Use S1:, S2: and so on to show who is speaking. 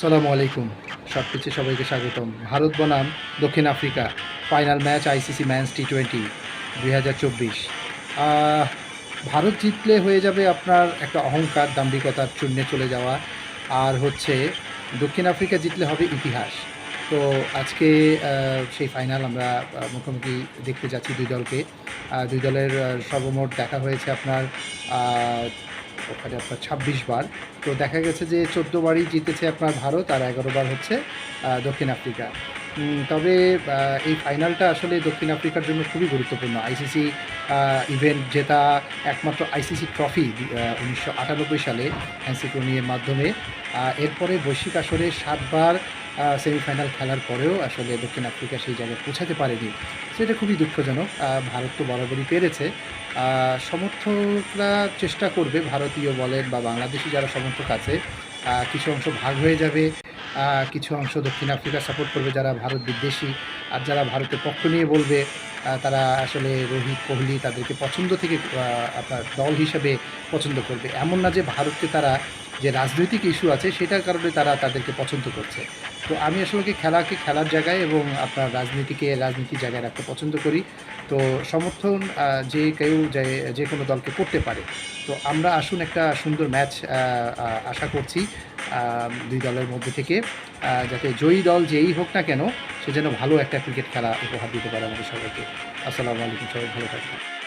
S1: আসসালামু আলাইকুম। সব কিছু সবাইকে স্বাগতম। ভারত বনাম দক্ষিণ Africa final match ICC match T twenty দুই হাজার চব্বিশ। ভারত জিতলে হয়ে যাবে আপনার একটা অহংকার, দাম্ভিকতার চূর্ণে চলে যাওয়া। আর হচ্ছে, দক্ষিণ আফ্রিকা জিতলে হবে ইতিহাস। তো আজকে সেই ফাইনাল আমরা মুখোমুখি দেখতে যাচ্ছি দুই দলকে। দুই দলের সর্বমোট দেখা হয়েছে আপনার ওখানে আপনার ছাব্বিশ বার। তো দেখা গেছে যে চোদ্দ বারই জিতেছে আপনার ভারত আর এগারো বার হচ্ছে দক্ষিণ আফ্রিকা। তবে এই ফাইনালটা আসলে দক্ষিণ আফ্রিকার জন্য খুবই গুরুত্বপূর্ণ। আইসিসি ইভেন্ট যেটা একমাত্র আইসিসি ট্রফি উনিশশো আটানব্বই সালে হ্যান্সিক্রোনির মাধ্যমে। এরপরে বৈশ্বিক আসরে সাতবার সেমিফাইনাল খেলার পরেও আসলে দক্ষিণ আফ্রিকা সেই জায়গায় পৌঁছাতে পারেনি। সেটা খুবই দুঃখজনক। ভারত তো বরাবরই পেরেছে। সমর্থকরা চেষ্টা করবে, ভারতীয় বলেন বা বাংলাদেশি যারা সমর্থক আছে কিছু অংশ ভাগ হয়ে যাবে কিছু অংশ দক্ষিণ আফ্রিকা সাপোর্ট করবে যারা ভারত বিদ্বেষী আর যারা ভারতের পক্ষ নিয়ে বলবে তারা আসলে রোহিত কোহলি তাদেরকে পছন্দ থেকে আপনার দল হিসাবে পছন্দ করবে। এমন না যে ভারতকে তারা যে রাজনৈতিক ইস্যু আছে সেটার কারণে তারা তাদেরকে পছন্দ করছে। তো আমি আসলে কি খেলাকে খেলার জায়গায় এবং আপনার রাজনীতিকে রাজনীতির জায়গায় রাখতে পছন্দ করি। তো সমর্থন যে কেউ যে যে কোনো দলকে করতে পারে। তো আমরা আসুন একটা সুন্দর ম্যাচ আশা করছি দুই দলের মধ্যে থেকে যাতে জয়ী দল যেই হোক না কেন, সে যেন ভালো একটা ক্রিকেট খেলা উপহার দিতে পারে আমাদের সবাইকে। আসসালামু আলাইকুম সবাই, ভালো থাকবেন।